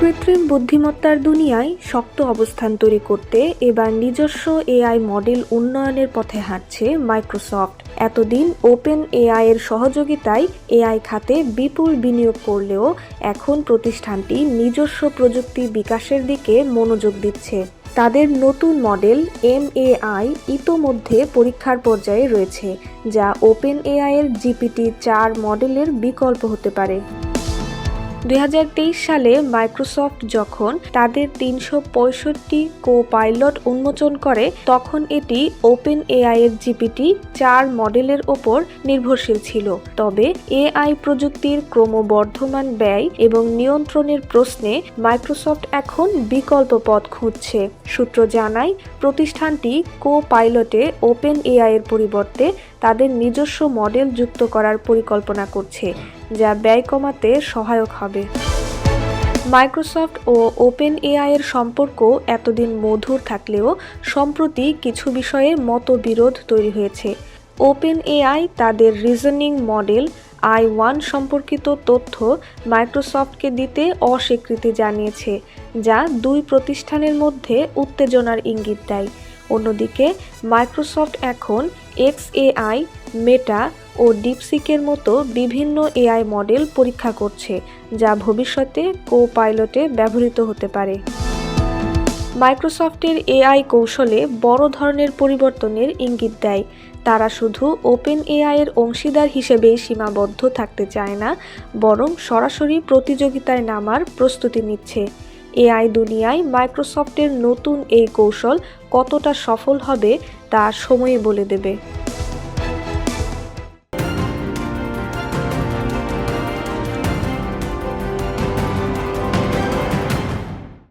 কৃত্রিম বুদ্ধিমত্তার দুনিয়ায় শক্ত অবস্থান তৈরি করতে এবার নিজস্ব এআই মডেল উন্নয়নের পথে হাঁটছে মাইক্রোসফট। এতদিন ওপেন এআই এর সহযোগিতায় এআই খাতে বিপুল বিনিয়োগ করলেও এখন প্রতিষ্ঠানটি নিজস্ব প্রযুক্তি বিকাশের দিকে মনোযোগ দিচ্ছে। তাদের নতুন মডেল এম এআই ইতোমধ্যে পরীক্ষার পর্যায়ে রয়েছে, যা ওপেন এআই এর জিপিটি চার মডেলের বিকল্প হতে পারে। দুই হাজার তেইশ সালে মাইক্রোসফট যখন তাদের তিনশো পঁয়ষট্টি কো পাইলট উন্মোচন করে, তখন এটি ওপেন এআই এর জিপিটি চার মডেলের ওপর নির্ভরশীল ছিল। তবে এআই প্রযুক্তির ক্রমবর্ধমান ব্যয় এবং নিয়ন্ত্রণের প্রশ্নে মাইক্রোসফট এখন বিকল্প পথ খুঁজছে। সূত্র জানায়, প্রতিষ্ঠানটি কো পাইলটে ওপেন এআই এর পরিবর্তে তাদের নিজস্ব মডেল যুক্ত করার পরিকল্পনা করছে। যা ব্যয় কমাতে সহায়ক হবে। মাইক্রোসফট ও ওপেন এআই এর সম্পর্ক এতদিন মধুর থাকলেও সম্প্রতি কিছু বিষয়ে মতবিরোধ তৈরি হয়েছে। ওপেন এআই তাদের রিজনিং মডেল আই ওয়ান সম্পর্কিত তথ্য মাইক্রোসফটকে দিতে অস্বীকৃতি জানিয়েছে, যা দুই প্রতিষ্ঠানের মধ্যে উত্তেজনার ইঙ্গিত দেয়। অন্যদিকে মাইক্রোসফট এখন এক্স এআই মেটা ও ডিপসিকের মতো বিভিন্ন এআই মডেল পরীক্ষা করছে, যা ভবিষ্যতে কো পাইলটে ব্যবহৃত হতে পারে। মাইক্রোসফটের এআই কৌশলে বড় ধরনের পরিবর্তনের ইঙ্গিত দেয়। তারা শুধু ওপেন এআই এর অংশীদার হিসেবেই সীমাবদ্ধ থাকতে চায় না, বরং সরাসরি প্রতিযোগিতায় নামার প্রস্তুতি নিচ্ছে। এআই দুনিয়ায় মাইক্রোসফটের নতুন এই কৌশল কতটা সফল হবে তা সময়ে বলে দেবে।